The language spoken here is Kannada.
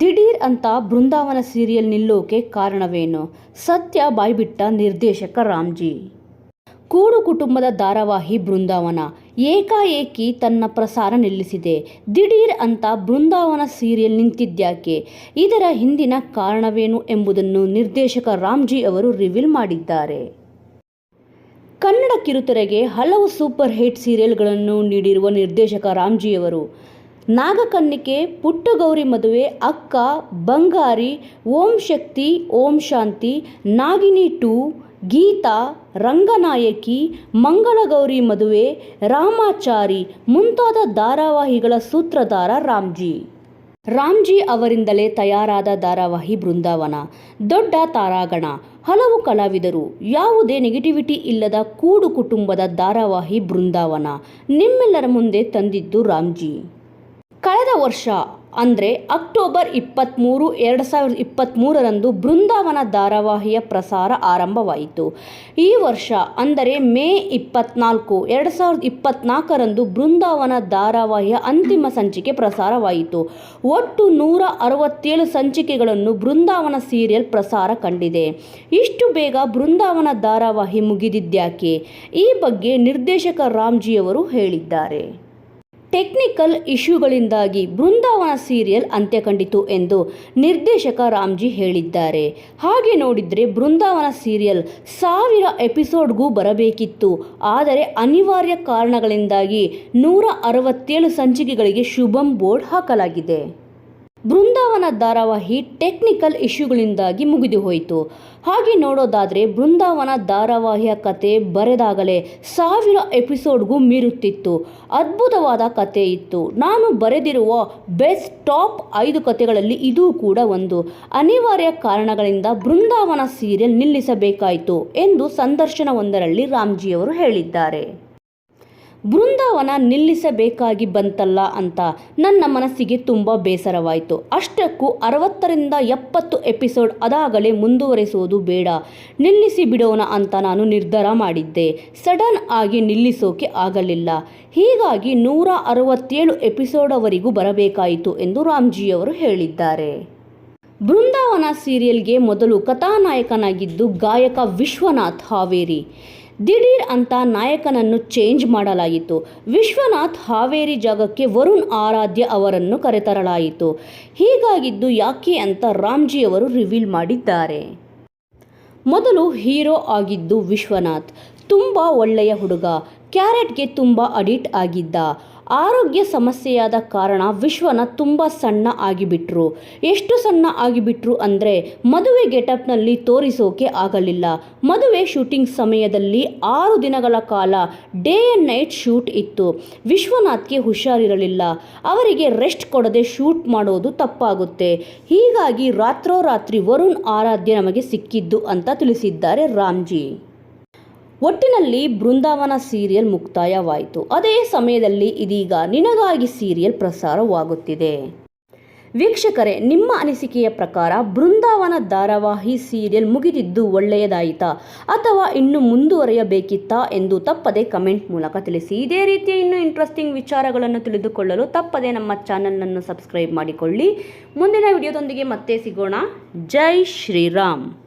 ದಿಢೀರ್ ಅಂತ ಬೃಂದಾವನ ಸೀರಿಯಲ್ ನಿಲ್ಲೋಕೆ ಕಾರಣವೇನು? ಸತ್ಯ ಬಾಯ್ಬಿಟ್ಟ ನಿರ್ದೇಶಕ ರಾಮ್ಜಿ. ಕೂಡು ಕುಟುಂಬದ ಧಾರಾವಾಹಿ ಬೃಂದಾವನ. ಏಕಾಏಕಿ ತನ್ನ ಪ್ರಸಾರ ನಿಲ್ಲಿಸಿದೆ. ದಿಢೀರ್ ಅಂತ ಬೃಂದಾವನ ಸೀರಿಯಲ್ ನಿಂತಿದ್ಯಾಕೆ? ಇದರ ಹಿಂದಿನ ಕಾರಣವೇನು ಎಂಬುದನ್ನು ನಿರ್ದೇಶಕ ರಾಮ್ಜಿ ಅವರು ರಿವೀಲ್ ಮಾಡಿದ್ದಾರೆ. ಕನ್ನಡ ಕಿರುತೆರೆಗೆ ಹಲವು ಸೂಪರ್ ಹಿಟ್ ಸೀರಿಯಲ್ಗಳನ್ನು ನೀಡಿರುವ ನಿರ್ದೇಶಕ ರಾಮ್ಜಿಯವರು ನಾಗಕನ್ನಿಕೆ, ಪುಟ್ಟಗೌರಿ ಮದುವೆ, ಅಕ್ಕ, ಬಂಗಾರಿ, ಓಂ ಶಕ್ತಿ, ಓಂ ಶಾಂತಿ ನಾಗಿನಿ ಟೂ, ಗೀತಾ, ರಂಗನಾಯಕಿ, ಮಂಗಳಗೌರಿ ಮದುವೆ, ರಾಮಾಚಾರಿ ಮುಂತಾದ ಧಾರಾವಾಹಿಗಳ ಸೂತ್ರಧಾರ ರಾಮ್ಜಿ. ರಾಮ್ಜಿ ಅವರಿಂದಲೇ ತಯಾರಾದ ಧಾರಾವಾಹಿ ಬೃಂದಾವನ. ದೊಡ್ಡ ತಾರಾಗಣ. ಹಲವು ಕಲಾವಿದರು. ಯಾವುದೇ ನೆಗೆಟಿವಿಟಿ ಇಲ್ಲದ ಕೂಡು ಕುಟುಂಬದ ಧಾರಾವಾಹಿ ಬೃಂದಾವನ. ನಿಮ್ಮೆಲ್ಲರ ಮುಂದೆ ತಂದಿದ್ದು ರಾಮ್ಜಿ. ಕಳೆದ ವರ್ಷ, ಅಂದರೆ ಅಕ್ಟೋಬರ್ ಇಪ್ಪತ್ತ್ಮೂರು ಎರಡು ಸಾವಿರದ ಇಪ್ಪತ್ತ್ಮೂರರಂದು ಬೃಂದಾವನ ಧಾರಾವಾಹಿಯ ಪ್ರಸಾರ ಆರಂಭವಾಯಿತು. ಈ ವರ್ಷ, ಅಂದರೆ ಮೇ ಇಪ್ಪತ್ನಾಲ್ಕು, ಎರಡು ಸಾವಿರದ ಇಪ್ಪತ್ನಾಲ್ಕರಂದು ಬೃಂದಾವನ ಧಾರಾವಾಹಿಯ ಅಂತಿಮ ಸಂಚಿಕೆ ಪ್ರಸಾರವಾಯಿತು. ಒಟ್ಟು ನೂರ ಅರವತ್ತೇಳು ಸಂಚಿಕೆಗಳನ್ನು ಬೃಂದಾವನ ಸೀರಿಯಲ್ ಪ್ರಸಾರ ಕಂಡಿದೆ. ಇಷ್ಟು ಬೇಗ ಬೃಂದಾವನ ಧಾರಾವಾಹಿ ಮುಗಿದಿದ್ಯಾಕೆ? ಈ ಬಗ್ಗೆ ನಿರ್ದೇಶಕ ರಾಮ್ಜಿಯವರು ಹೇಳಿದ್ದಾರೆ. ಟೆಕ್ನಿಕಲ್ ಇಶ್ಯೂಗಳಿಂದಾಗಿ ಬೃಂದಾವನ ಸೀರಿಯಲ್ ಅಂತ್ಯ ಕಂಡಿತು ಎಂದು ನಿರ್ದೇಶಕ ರಾಮ್ಜಿ ಹೇಳಿದ್ದಾರೆ. ಹಾಗೆ ನೋಡಿದರೆ ಬೃಂದಾವನ ಸೀರಿಯಲ್ ಸಾವಿರ ಎಪಿಸೋಡ್ಗೂ ಬರಬೇಕಿತ್ತು. ಆದರೆ ಅನಿವಾರ್ಯ ಕಾರಣಗಳಿಂದಾಗಿ ನೂರ ಅರವತ್ತೇಳು ಸಂಚಿಕೆಗಳಿಗೆ ಶುಭಂ ಬೋರ್ಡ್ ಹಾಕಲಾಗಿದೆ. ಬೃಂದಾವನ ಧಾರಾವಾಹಿ ಟೆಕ್ನಿಕಲ್ ಇಶ್ಯೂಗಳಿಂದಾಗಿ ಮುಗಿದು ಹೋಯಿತು ಹಾಗೆ ನೋಡೋದಾದರೆ ಬೃಂದಾವನ ಧಾರಾವಾಹಿಯ ಕತೆ ಬರೆದಾಗಲೇ ಸಾವಿರ ಎಪಿಸೋಡ್ಗೂ ಮೀರುತ್ತಿತ್ತು. ಅದ್ಭುತವಾದ ಕತೆ ಇತ್ತು. ನಾನು ಬರೆದಿರುವ ಬೆಸ್ಟ್ ಟಾಪ್ ಐದು ಕತೆಗಳಲ್ಲಿ ಇದೂ ಕೂಡ ಒಂದು. ಅನಿವಾರ್ಯ ಕಾರಣಗಳಿಂದ ಬೃಂದಾವನ ಸೀರಿಯಲ್ ನಿಲ್ಲಿಸಬೇಕಾಯಿತು ಎಂದು ಸಂದರ್ಶನವೊಂದರಲ್ಲಿ ರಾಮ್ಜಿಯವರು ಹೇಳಿದ್ದಾರೆ. ಬೃಂದಾವನ ನಿಲ್ಲಿಸಬೇಕಾಗಿ ಬಂತಲ್ಲ ಅಂತ ನನ್ನ ಮನಸ್ಸಿಗೆ ತುಂಬ ಬೇಸರವಾಯಿತು. ಅಷ್ಟಕ್ಕೂ ಅರವತ್ತರಿಂದ ಎಪ್ಪತ್ತು ಎಪಿಸೋಡ್ ಅದಾಗಲೇ ಮುಂದುವರಿಸುವುದು ಬೇಡ. ನಿಲ್ಲಿಸಿ ಬಿಡೋಣ ಅಂತ ನಾನು ನಿರ್ಧಾರ ಮಾಡಿದ್ದೆ. ಸಡನ್ ಆಗಿ ನಿಲ್ಲಿಸೋಕೆ ಆಗಲಿಲ್ಲ. ಹೀಗಾಗಿ ನೂರ ಅರವತ್ತೇಳು ಎಪಿಸೋಡ್ವರೆಗೂ ಬರಬೇಕಾಯಿತು ಎಂದು ರಾಮ್ಜಿಯವರು ಹೇಳಿದ್ದಾರೆ. ಬೃಂದಾವನ ಸೀರಿಯಲ್ಗೆ ಮೊದಲು ಕಥಾನಾಯಕನಾಗಿದ್ದು ಗಾಯಕ ವಿಶ್ವನಾಥ್ ಹಾವೇರಿ. ದಿಢೀರ್ ಅಂತ ನಾಯಕನನ್ನು ಚೇಂಜ್ ಮಾಡಲಾಯಿತು. ವಿಶ್ವನಾಥ್ ಹಾವೇರಿ ಜಾಗಕ್ಕೆ ವರುಣ್ ಆರಾಧ್ಯ ಅವರನ್ನು ಕರೆತರಲಾಯಿತು ಹೀಗಾಗಿದ್ದು ಯಾಕೆ ಅಂತ ರಾಮ್ಜಿಯವರು ರಿವೀಲ್ ಮಾಡಿದ್ದಾರೆ. ಮೊದಲು ಹೀರೋ ಆಗಿದ್ದು ವಿಶ್ವನಾಥ್. ತುಂಬ ಒಳ್ಳೆಯ ಹುಡುಗ. ಕ್ಯಾರೆಟ್ಗೆ ತುಂಬ ಅಡಿಟ್ ಆಗಿದ್ದ. ಆರೋಗ್ಯ ಸಮಸ್ಯೆಯಾದ ಕಾರಣ ವಿಶ್ವನ ತುಂಬ ಸಣ್ಣ ಆಗಿಬಿಟ್ರು. ಎಷ್ಟು ಸಣ್ಣ ಆಗಿಬಿಟ್ರು ಅಂದರೆ ಮದುವೆ ಗೆಟಪ್ನಲ್ಲಿ ತೋರಿಸೋಕೆ ಆಗಲಿಲ್ಲ. ಮದುವೆ ಶೂಟಿಂಗ್ ಸಮಯದಲ್ಲಿ ಆರು ದಿನಗಳ ಕಾಲ ಡೇ ಆ್ಯಂಡ್ ನೈಟ್ ಶೂಟ್ ಇತ್ತು. ವಿಶ್ವನಾಥ್ಗೆ ಹುಷಾರಿರಲಿಲ್ಲ. ಅವರಿಗೆ ರೆಸ್ಟ್ ಕೊಡದೆ ಶೂಟ್ ಮಾಡೋದು ತಪ್ಪಾಗುತ್ತೆ. ಹೀಗಾಗಿ ರಾತ್ರೋರಾತ್ರಿ ವರುಣ್ ಆರಾಧ್ಯ ನಮಗೆ ಸಿಕ್ಕಿದ್ದು ಅಂತ ತಿಳಿಸಿದ್ದಾರೆ ರಾಮ್ಜಿ. ಒಟ್ಟಿನಲ್ಲಿ ಬೃಂದಾವನ ಸೀರಿಯಲ್ ಮುಕ್ತಾಯವಾಯಿತು. ಅದೇ ಸಮಯದಲ್ಲಿ ಇದೀಗ ನಿನಗಾಗಿ ಸೀರಿಯಲ್ ಪ್ರಸಾರವಾಗುತ್ತಿದೆ. ವೀಕ್ಷಕರೇ, ನಿಮ್ಮ ಅನಿಸಿಕೆಯ ಪ್ರಕಾರ ಬೃಂದಾವನ ಧಾರಾವಾಹಿ ಸೀರಿಯಲ್ ಮುಗಿದಿದ್ದು ಒಳ್ಳೆಯದಾಯಿತಾ ಅಥವಾ ಇನ್ನು ಮುಂದುವರಿಯಬೇಕಿತ್ತಾ ಎಂದು ತಪ್ಪದೆ ಕಮೆಂಟ್ ಮೂಲಕ ತಿಳಿಸಿ. ಇದೇ ರೀತಿಯ ಇನ್ನೂ ಇಂಟ್ರೆಸ್ಟಿಂಗ್ ವಿಚಾರಗಳನ್ನು ತಿಳಿದುಕೊಳ್ಳಲು ತಪ್ಪದೆ ನಮ್ಮ ಚಾನಲನ್ನು ಸಬ್ಸ್ಕ್ರೈಬ್ ಮಾಡಿಕೊಳ್ಳಿ. ಮುಂದಿನ ವಿಡಿಯೋದೊಂದಿಗೆ ಮತ್ತೆ ಸಿಗೋಣ. ಜೈ ಶ್ರೀರಾಮ್.